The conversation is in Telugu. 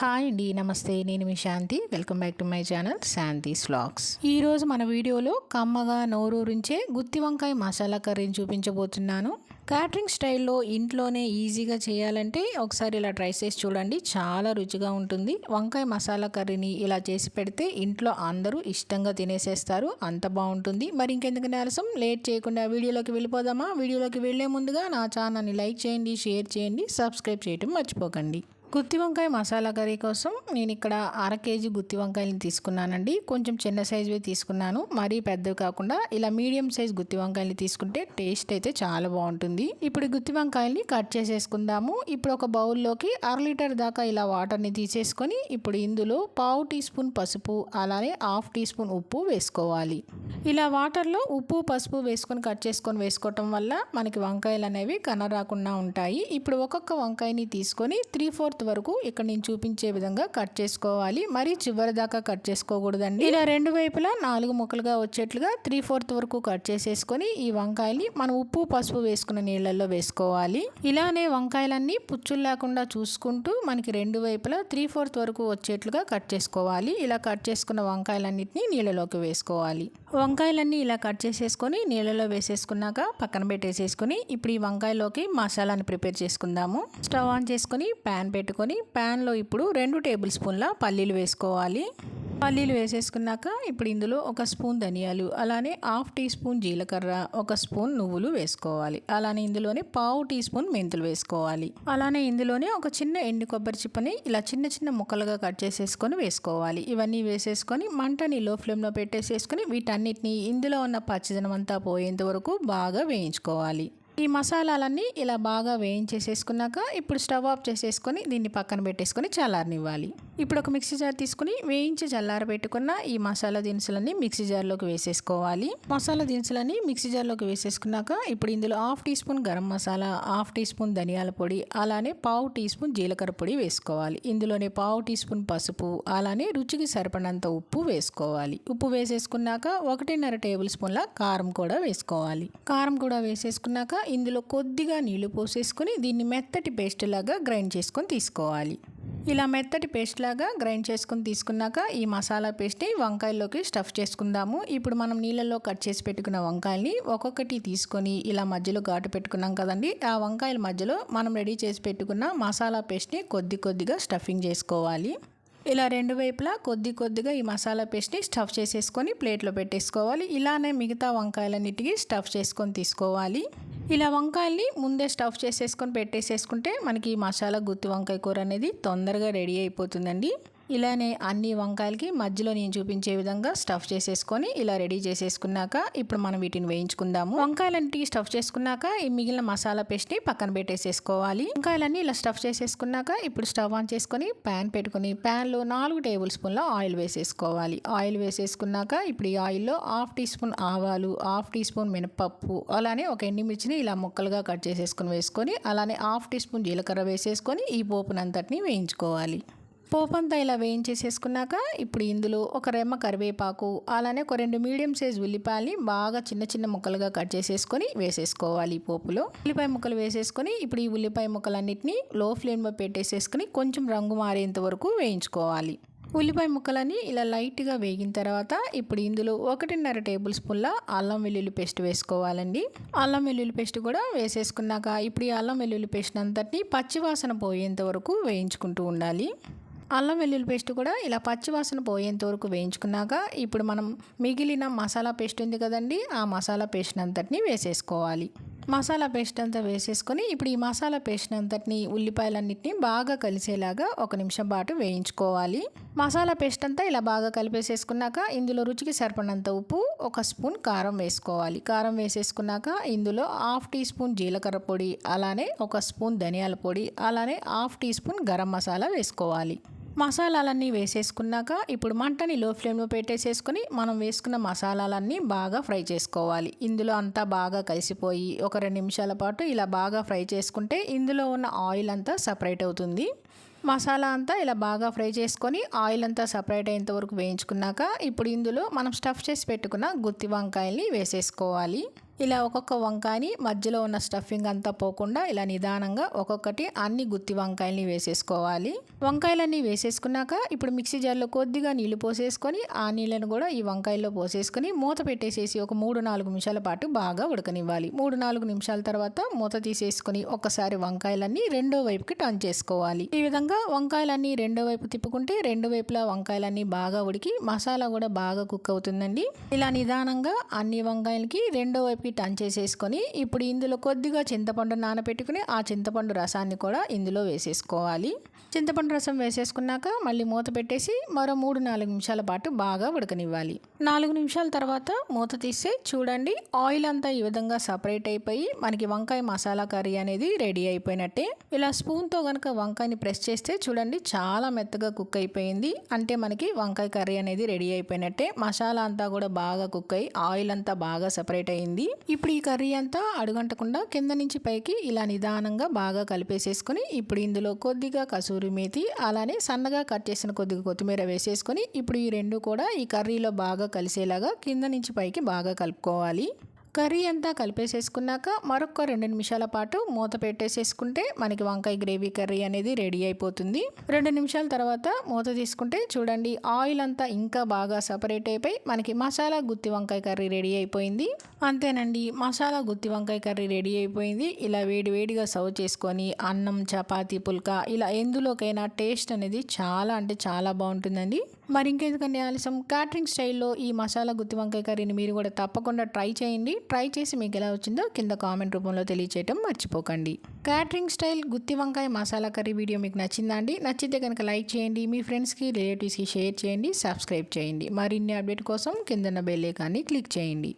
హాయ్ అండి నమస్తే. నేను మీ Shanti. Welcome back to my channel Shanti vlogs ఈరోజు మన వీడియోలో కమ్మగా నోరూరించే గుత్తి వంకాయ మసాలా కర్రీని చూపించబోతున్నాను. క్యాటరింగ్ స్టైల్లో ఇంట్లోనే ఈజీగా చేయాలంటే ఒకసారి ఇలా ట్రై చేసి చూడండి. చాలా రుచిగా ఉంటుంది. వంకాయ మసాలా కర్రీని ఇలా చేసి పెడితే ఇంట్లో అందరూ ఇష్టంగా తినేసేస్తారు. అంత బాగుంటుంది. మరి ఇంకెందుకు ఆలస్యం లేట్ చేయకుండా వీడియోలోకి వెళ్ళిపోదామా? వీడియోలోకి వెళ్ళే ముందుగా నా ఛానల్ని లైక్ చేయండి షేర్ చేయండి సబ్స్క్రైబ్ చేయడం మర్చిపోకండి. గుత్తి వంకాయ మసాలా కర్రీ కోసం నేను ఇక్కడ అర కేజీ గుత్తి వంకాయలు తీసుకున్నానండి. కొంచెం చిన్న సైజువి తీసుకున్నాను. మరీ పెద్దవి కాకుండా ఇలా మీడియం సైజ్ గుత్తి వంకాయలు తీసుకుంటే టేస్ట్ అయితే చాలా బాగుంటుంది. ఇప్పుడు గుత్తి వంకాయల్ని కట్ చేసేసుకుందాము. ఇప్పుడు ఒక బౌల్లోకి అర లీటర్ దాకా ఇలా వాటర్ని తీసేసుకొని ఇప్పుడు ఇందులో పావు టీ స్పూన్ పసుపు అలానే హాఫ్ టీ స్పూన్ ఉప్పు వేసుకోవాలి. ఇలా వాటర్లో ఉప్పు పసుపు వేసుకొని కట్ చేసుకొని వేసుకోవటం వల్ల మనకి వంకాయలు అనేవి కనరాకుండా ఉంటాయి. ఇప్పుడు ఒక్కొక్క వంకాయని తీసుకొని త్రీ ఫోర్త్ వరకు ఇక్కడ నేను చూపించే విధంగా కట్ చేసుకోవాలి. మరి చివరి దాకా కట్ చేసుకోకూడదండి. ఇలా రెండు వైపులా నాలుగు ముక్కలుగా వచ్చేట్లుగా త్రీ ఫోర్త్ వరకు కట్ చేసేసుకొని ఈ వంకాయని మనం ఉప్పు పసుపు వేసుకున్న నీళ్ళల్లో వేసుకోవాలి. ఇలానే వంకాయలన్నీ పుచ్చులు లేకుండా చూసుకుంటూ మనకి రెండు వైపులా త్రీ ఫోర్త్ వరకు వచ్చేట్లుగా కట్ చేసుకోవాలి. ఇలా కట్ చేసుకున్న వంకాయలన్నిటిని నీళ్ళలోకి వేసుకోవాలి. వంకాయలన్నీ ఇలా కట్ చేసేసుకొని నీళ్ళలో వేసేసుకున్నాక పక్కన పెట్టేసేసుకొని ఇప్పుడు ఈ వంకాయలోకి మసాలాని ప్రిపేర్ చేసుకుందాము. స్టవ్ ఆన్ చేసుకొని ప్యాన్ పెట్టుకుని ప్యాన్లో ఇప్పుడు రెండు టేబుల్ స్పూన్ల పల్లీలు వేసుకోవాలి. పల్లీలు వేసేసుకున్నాక ఇప్పుడు ఇందులో ఒక స్పూన్ ధనియాలు అలానే హాఫ్ టీ స్పూన్ జీలకర్ర ఒక స్పూన్ నువ్వులు వేసుకోవాలి. అలానే ఇందులోనే పావు టీ స్పూన్ మెంతులు వేసుకోవాలి. అలానే ఇందులోనే ఒక చిన్న ఎండు కొబ్బరి చిప్పని ఇలా చిన్న చిన్న ముక్కలుగా కట్ చేసేసుకొని వేసుకోవాలి. ఇవన్నీ వేసేసుకొని మంటని లో ఫ్లేమ్లో పెట్టేసేసుకొని వీటన్నిటిని ఇందులో ఉన్న పచ్చిదనం అంతా పోయేంత వరకు బాగా వేయించుకోవాలి. ఈ మసాలాలన్నీ ఇలా బాగా వేయించేసేసుకున్నాక ఇప్పుడు స్టవ్ ఆఫ్ చేసేసుకొని దీన్ని పక్కన పెట్టేసుకొని చల్లారనివ్వాలి. ఇప్పుడు ఒక మిక్సీ జార్ తీసుకుని వేయించి చల్లారబెట్టుకున్న ఈ మసాలా దినుసులన్నీ మిక్సీ జార్లోకి వేసేసుకోవాలి. మసాలా దినుసులన్నీ మిక్సీ జార్లోకి వేసేసుకున్నాక ఇప్పుడు ఇందులో half teaspoon garam masala half teaspoon ధనియాల పొడి అలానే పావు టీ స్పూన్ జీలకర్ర పొడి వేసుకోవాలి. ఇందులోనే పావు టీ స్పూన్ పసుపు అలానే రుచికి సరిపడినంత ఉప్పు వేసుకోవాలి. ఉప్పు వేసేసుకున్నాక ఒకటిన్నర టేబుల్ స్పూన్ల కారం కూడా వేసుకోవాలి. కారం కూడా వేసేసుకున్నాక ఇందులో కొద్దిగా నీళ్ళు పోసేసుకొని దీన్ని మెత్తటి పేస్ట్ లాగా గ్రైండ్ చేసుకొని తీసుకోవాలి. ఇలా మెత్తటి పేస్ట్ లాగా గ్రైండ్ చేసుకుని తీసుకున్నాక ఈ మసాలా పేస్ట్ని వంకాయల్లోకి స్టఫ్ చేసుకుందాము. ఇప్పుడు మనం నీళ్ళల్లో కట్ చేసి పెట్టుకున్న వంకాయల్ని ఒక్కొక్కటి తీసుకొని ఇలా మధ్యలో ఘాటు పెట్టుకున్నాం కదండి ఆ వంకాయల మధ్యలో మనం రెడీ చేసి పెట్టుకున్న మసాలా పేస్ట్ని కొద్ది కొద్దిగా స్టఫింగ్ చేసుకోవాలి. ఇలా రెండు వైపులా కొద్ది కొద్దిగా ఈ మసాలా పేస్ట్ని స్టఫ్ చేసేసుకొని ప్లేట్లో పెట్టేసుకోవాలి. ఇలానే మిగతా వంకాయలన్నిటికీ స్టఫ్ చేసుకొని తీసుకోవాలి. ఇలా వంకాయల్ని ముందే స్టఫ్ చేసేసుకొని పెట్టేసేసుకుంటే మనకి ఈ మసాలా గుత్తి వంకాయ కూర అనేది తొందరగా రెడీ అయిపోతుందండి. ఇలానే అన్ని వంకాయలకి మధ్యలో నేను చూపించే విధంగా స్టఫ్ చేసేసుకొని ఇలా రెడీ చేసేసుకున్నాక ఇప్పుడు మనం వీటిని వేయించుకుందాము. వంకాయలన్నిటి స్టఫ్ చేసుకున్నాక ఈ మిగిలిన మసాలా పేస్ట్ని పక్కన పెట్టేసేసుకోవాలి. వంకాయలన్నీ ఇలా స్టఫ్ చేసేసుకున్నాక ఇప్పుడు స్టవ్ ఆన్ చేసుకొని ప్యాన్ పెట్టుకుని ప్యాన్లో నాలుగు టేబుల్ స్పూన్ల ఆయిల్ వేసేసుకోవాలి. ఆయిల్ వేసేసుకున్నాక ఇప్పుడు ఈ ఆయిల్లో హాఫ్ టీ స్పూన్ ఆవాలు హాఫ్ టీ స్పూన్ మినపప్పు అలానే ఒక ఎండిమిర్చిని ఇలా ముక్కలుగా కట్ చేసేసుకొని వేసుకొని అలానే హాఫ్ టీ స్పూన్ జీలకర్ర వేసేసుకొని ఈ పోపునంతటిని వేయించుకోవాలి. పోపంతా ఇలా వేయించేసేసుకున్నాక ఇప్పుడు ఇందులో ఒక రెమ్మ కరివేపాకు అలానే ఒక రెండు మీడియం సైజ్ ఉల్లిపాయల్ని బాగా చిన్న చిన్న ముక్కలుగా కట్ చేసేసుకొని వేసేసుకోవాలి పోపులో. ఉల్లిపాయ ముక్కలు వేసేసుకొని ఇప్పుడు ఈ ఉల్లిపాయ ముక్కలన్నిటిని లో ఫ్లేమ్లో పెట్టేసేసుకొని కొంచెం రంగు మారేంత వరకు వేయించుకోవాలి. ఉల్లిపాయ ముక్కలని ఇలా లైట్గా వేగిన తర్వాత ఇప్పుడు ఇందులో ఒకటిన్నర టేబుల్ స్పూన్ల అల్లం వెల్లుల్లి పేస్ట్ వేసుకోవాలండి. అల్లం వెల్లుల్లి పేస్ట్ కూడా వేసేసుకున్నాక ఇప్పుడు ఈ అల్లం వెల్లుల్లి పేస్ట్ అంతటిని పచ్చివాసన పోయేంత వరకు వేయించుకుంటూ ఉండాలి. అల్లం వెల్లుల్లి పేస్ట్ కూడా ఇలా పచ్చివాసన పోయేంత వరకు వేయించుకున్నాక ఇప్పుడు మనం మిగిలిన మసాలా పేస్ట్ ఉంది కదండి ఆ మసాలా పేస్ట్ అంతటిని వేసేసుకోవాలి. మసాలా పేస్ట్ అంతా వేసేసుకొని ఇప్పుడు ఈ మసాలా పేస్ట్ అంతటిని ఉల్లిపాయలన్నిటిని బాగా కలిసేలాగా ఒక నిమిషం పాటు వేయించుకోవాలి. మసాలా పేస్ట్ అంతా ఇలా బాగా కలిపేసేసుకున్నాక ఇందులో రుచికి సరిపడినంత ఉప్పు ఒక స్పూన్ కారం వేసుకోవాలి. కారం వేసేసుకున్నాక ఇందులో హాఫ్ టీ స్పూన్ జీలకర్ర పొడి అలానే ఒక స్పూన్ ధనియాల పొడి అలానే half teaspoon garam masala వేసుకోవాలి. మసాలాలన్నీ వేసేసుకున్నాక ఇప్పుడు మంటని లో ఫ్లేమ్లో పెట్టేసేసుకొని మనం వేసుకున్న మసాలాలన్నీ బాగా ఫ్రై చేసుకోవాలి. ఇందులో అంతా బాగా కలిసిపోయి ఒక రెండు నిమిషాల పాటు ఇలా బాగా ఫ్రై చేసుకుంటే ఇందులో ఉన్న ఆయిల్ అంతా సపరేట్ అవుతుంది. మసాలా అంతా ఇలా బాగా ఫ్రై చేసుకొని ఆయిల్ అంతా సపరేట్ అయ్యేంత వరకు వేయించుకున్నాక ఇప్పుడు ఇందులో మనం స్టఫ్ చేసి పెట్టుకున్న గుత్తి వంకాయల్ని వేసేసుకోవాలి. ఇలా ఒక్కొక్క వంకాయని మధ్యలో ఉన్న స్టఫింగ్ అంతా పోకుండా ఇలా నిదానంగా ఒక్కొక్కటి అన్ని గుత్తి వంకాయల్ని వేసేసుకోవాలి. వంకాయలన్నీ వేసేసుకున్నాక ఇప్పుడు మిక్సీ జార్లో కొద్దిగా నీళ్ళు పోసేసుకొని ఆ నీళ్ళను కూడా ఈ వంకాయల్లో పోసేసుకొని మూత పెట్టేసేసి ఒక మూడు నాలుగు నిమిషాల పాటు బాగా ఉడకనివ్వాలి. మూడు నాలుగు నిమిషాల తర్వాత మూత తీసేసుకొని ఒక్కసారి వంకాయలన్నీ రెండో వైపుకి టర్న్ చేసుకోవాలి. ఈ విధంగా వంకాయలన్నీ రెండో వైపు తిప్పుకుంటే రెండు వైపులా వంకాయలన్నీ బాగా ఉడికి మసాలా కూడా బాగా కుక్ అవుతుందండి. ఇలా నిదానంగా అన్ని వంకాయలకి రెండో వైపు వైపుకి టన్ చేసేసుకొని ఇప్పుడు ఇందులో కొద్దిగా చింతపండు నానబెట్టుకుని ఆ చింతపండు రసాన్ని కూడా ఇందులో వేసేసుకోవాలి. చింతపండు రసం వేసేసుకున్నాక మళ్ళీ మూత పెట్టేసి మరో మూడు నాలుగు నిమిషాల పాటు బాగా ఉడకనివ్వాలి. నాలుగు నిమిషాల తర్వాత మూత తీస్తే చూడండి ఆయిల్ అంతా ఈ విధంగా సపరేట్ అయిపోయి మనకి వంకాయ మసాలా కర్రీ అనేది రెడీ అయిపోయినట్టే. ఇలా స్పూన్తో కనుక వంకాయని ప్రెస్ చేస్తే చూడండి చాలా మెత్తగా కుక్ అయిపోయింది. అంటే మనకి వంకాయ కర్రీ అనేది రెడీ అయిపోయినట్టే. మసాలా అంతా కూడా బాగా కుక్ అయ్యి ఆయిల్ అంతా బాగా సపరేట్ అయింది. ఇప్పుడు ఈ కర్రీ అంతా అడుగంటకుండా కింద నుంచి పైకి ఇలా నిదానంగా బాగా కలిపేసేసుకొని ఇప్పుడు ఇందులో కొద్దిగా కసూరి మేతి అలానే సన్నగా కట్ చేసిన కొద్దిగా కొత్తిమీర వేసేసుకొని ఇప్పుడు ఈ రెండు కూడా ఈ కర్రీలో బాగా కలిసేలాగా కింద నుంచి పైకి బాగా కలుపుకోవాలి. కర్రీ అంతా కలిపేసేసుకున్నాక మరొక రెండు నిమిషాల పాటు మూత పెట్టేసేసుకుంటే మనకి వంకాయ గ్రేవీ కర్రీ అనేది రెడీ అయిపోతుంది. రెండు నిమిషాల తర్వాత మూత తీసుకుంటే చూడండి ఆయిల్ అంతా ఇంకా బాగా సపరేట్ అయిపోయి మనకి మసాలా గుత్తి వంకాయ కర్రీ రెడీ అయిపోయింది. అంతేనండి మసాలా గుత్తి వంకాయ కర్రీ రెడీ అయిపోయింది. ఇలా వేడి వేడిగా సర్వ్ చేసుకొని అన్నం చపాతీ పుల్కా ఇలా ఎందులోకైనా టేస్ట్ అనేది చాలా అంటే చాలా బాగుంటుందండి. మరి ఇంకెందుకండి ఆలస్యం? క్యాటరింగ్ స్టైల్లో ఈ మసాలా గుత్తి వంకాయ కర్రీని మీరు కూడా తప్పకుండా ట్రై చేయండి. ట్రై చేసి మీకు ఎలా వచ్చిందో కింద కామెంట్ రూపంలో తెలియచేయటం మర్చిపోకండి. క్యాటరింగ్ స్టైల్ గుత్తి వంకాయ మసాలా కర్రీ వీడియో మీకు నచ్చిందా అండి? నచ్చితే కనుక లైక్ చేయండి. మీ ఫ్రెండ్స్కి రిలేటివ్స్కి షేర్ చేయండి. సబ్స్క్రైబ్ చేయండి. మరిన్ని అప్డేట్ కోసం కిందన్న బెల్ ఐకాన్ని క్లిక్ చేయండి.